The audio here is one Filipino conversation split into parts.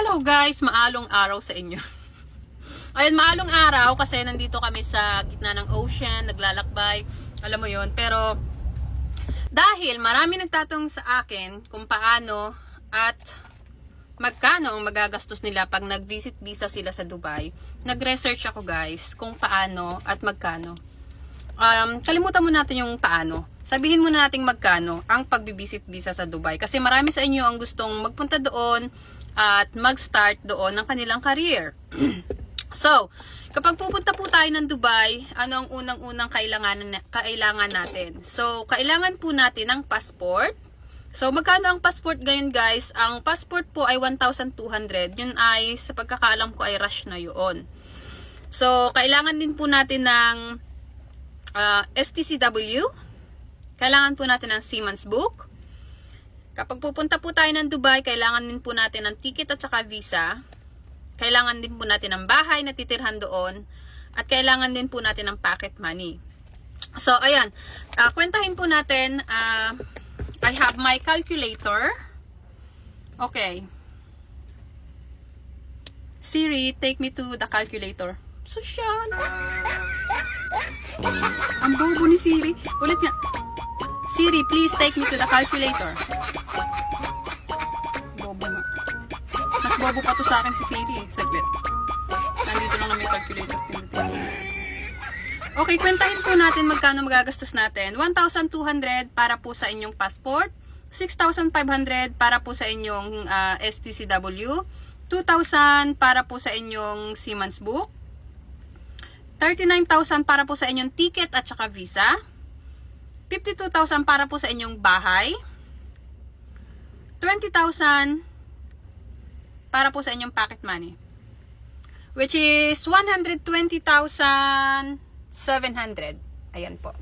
Hello guys, maalong araw sa inyo. Ayun, maalong araw kasi nandito kami sa gitna ng ocean, naglalakbay, alam mo yon Pero dahil marami nagtatanong sa akin kung paano at magkano ang magagastos nila pag nag-visit visa sila sa Dubai, nag-research ako guys kung paano at magkano. Um, kalimutan mo natin yung paano. Sabihin muna natin magkano ang pagbibisit visa sa Dubai. Kasi marami sa inyo ang gustong magpunta doon at mag-start doon ng kanilang career. so, kapag pupunta po tayo ng Dubai, ano ang unang-unang kailangan, kailangan natin? So, kailangan po natin ng passport. So, magkano ang passport ngayon guys? Ang passport po ay 1,200. Yun ay, sa pagkakaalam ko ay rush na yun. So, kailangan din po natin ng uh, STCW. Kailangan po natin ng Siemens Book. Kapag pupunta po tayo ng Dubai, kailangan din po natin ng ticket at saka visa. Kailangan din po natin ng bahay na titirhan doon. At kailangan din po natin ng pocket money. So, ayan. Uh, kwentahin po natin. Uh, I have my calculator. Okay. Siri, take me to the calculator. Social. Ang bobo ni Siri. Ulit nga. Siri, please take me to the calculator. Bobo pa to sa akin si Siri. Saglit. Nandito lang yung calculator. Okay, kwentahin po natin magkano magagastos natin. 1,200 para po sa inyong passport. 6,500 para po sa inyong uh, STCW. 2,000 para po sa inyong Siemens book. 39,000 para po sa inyong ticket at saka visa. 52,000 para po sa inyong bahay. 20,000 para po sa inyong pocket money. Which is 120,700. Ayan po.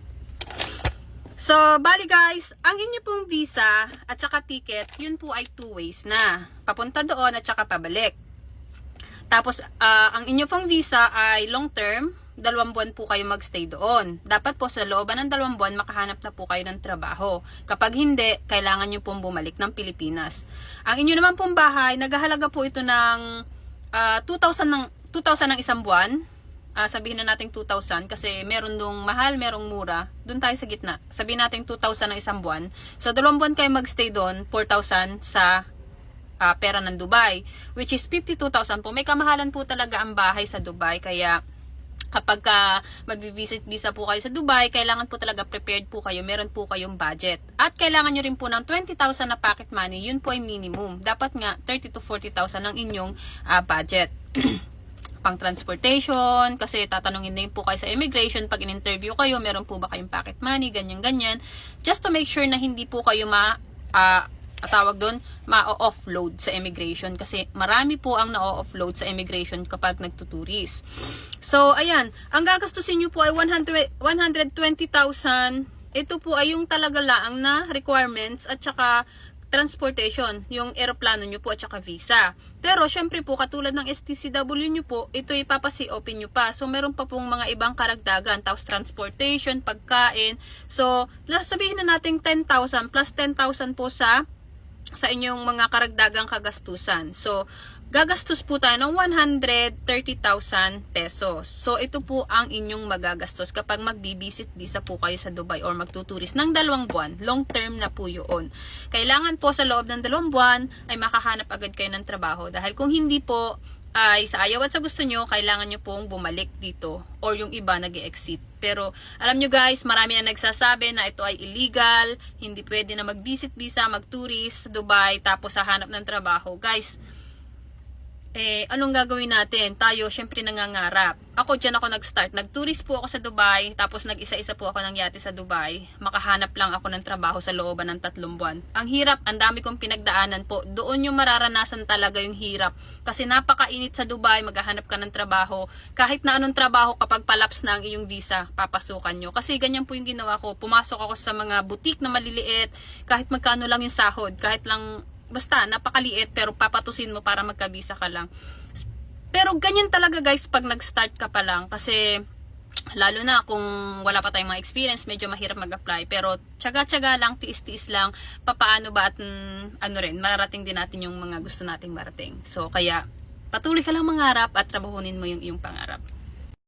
So, bali guys, ang inyo pong visa at saka ticket, yun po ay two ways na. Papunta doon at saka pabalik. Tapos, uh, ang inyo pong visa ay long term, dalawang buwan po kayo magstay doon. Dapat po sa looban ng dalawang buwan makahanap na po kayo ng trabaho. Kapag hindi, kailangan nyo pong bumalik ng Pilipinas. Ang inyo naman pong bahay, naghahalaga po ito ng uh, 2,000 ng 2,000 ng isang buwan. Uh, sabihin na natin 2,000 kasi meron dong mahal, merong mura. Doon tayo sa gitna. Sabihin natin 2,000 ng isang buwan. So, dalawang buwan kayo magstay doon, 4,000 sa uh, pera ng Dubai. Which is 52,000 po. May kamahalan po talaga ang bahay sa Dubai. Kaya, kapag ka magbi-visit visa po kayo sa Dubai, kailangan po talaga prepared po kayo, meron po kayong budget. At kailangan nyo rin po ng 20,000 na pocket money, yun po ay minimum. Dapat nga 30 to 40,000 ang inyong uh, budget. pang transportation, kasi tatanungin din po kayo sa immigration pag in-interview kayo, meron po ba kayong pocket money, ganyan-ganyan. Just to make sure na hindi po kayo ma, uh, tawag doon, ma-offload sa immigration kasi marami po ang na-offload sa immigration kapag nagtuturis. So, ayan, ang gagastusin nyo po ay 100, 120,000. Ito po ay yung talaga laang na requirements at saka transportation, yung eroplano nyo po at saka visa. Pero syempre po katulad ng STCW nyo po, ito ipapasi-open nyo pa. So meron pa pong mga ibang karagdagan, tapos transportation, pagkain. So sabihin na natin 10,000 plus 10,000 po sa sa inyong mga karagdagang kagastusan. So, gagastos po tayo ng 130,000 pesos. So, ito po ang inyong magagastos kapag magbibisit visa po kayo sa Dubai or magtuturis ng dalawang buwan. Long term na po yun. Kailangan po sa loob ng dalawang buwan ay makahanap agad kayo ng trabaho. Dahil kung hindi po, ay sa ayaw at sa gusto nyo, kailangan nyo pong bumalik dito or yung iba nag exit Pero alam nyo guys, marami na nagsasabi na ito ay illegal, hindi pwede na mag-visit visa, mag-tourist sa Dubai, tapos hahanap ng trabaho. Guys, eh, anong gagawin natin? Tayo, syempre nangangarap. Ako, dyan ako nag-start. Nag-tourist po ako sa Dubai, tapos nag-isa-isa po ako ng yate sa Dubai. Makahanap lang ako ng trabaho sa looban ng tatlong buwan. Ang hirap, ang dami kong pinagdaanan po. Doon yung mararanasan talaga yung hirap. Kasi napakainit sa Dubai, maghahanap ka ng trabaho. Kahit na anong trabaho, kapag palaps na ang iyong visa, papasukan nyo. Kasi ganyan po yung ginawa ko. Pumasok ako sa mga butik na maliliit, kahit magkano lang yung sahod, kahit lang basta napakaliit pero papatusin mo para magkabisa ka lang. Pero ganyan talaga guys pag nag-start ka pa lang kasi lalo na kung wala pa tayong mga experience, medyo mahirap mag-apply. Pero tsaga-tsaga lang, tiis-tiis lang, papaano ba at mm, ano rin, mararating din natin yung mga gusto nating marating. So, kaya patuloy ka lang mangarap at trabahunin mo yung iyong pangarap.